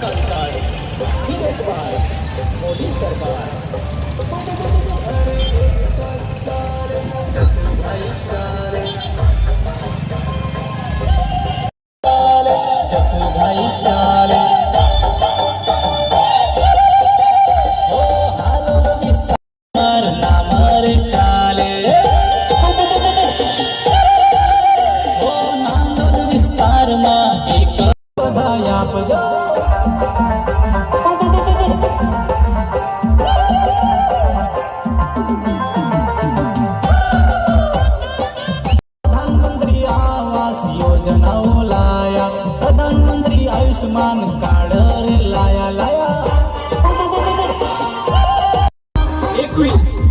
सरकार सरकार विस्तार नामार आयुष्मान काढ रे लाया लाया. एकवीस.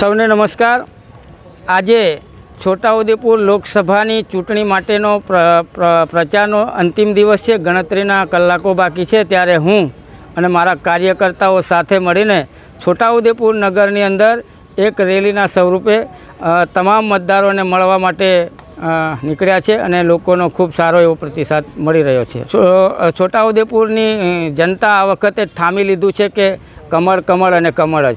સૌને નમસ્કાર. આજે છોટાઉદેપુર લોકસભાની ચૂંટણી માટેનો પ્ર- પ્ર- પ્રચારનો અંતિમ દિવસ છે, ગણતરીના કલાકો બાકી છે, ત્યારે હું અને મારા કાર્યકર્તાઓ સાથે મળીને છોટાઉદેપુર નગરની અંદર એક રેલીના સ્વરૂપે તમામ મતદારોને મળવા માટે નીકળ્યા છે અને લોકોનો ખૂબ સારો એવો પ્રતિસાદ મળી રહ્યો છે. છોટાઉદેપુરની જનતા આ વખતે ઠામી લીધું છે કે કમળ કમળ અને કમળ જ.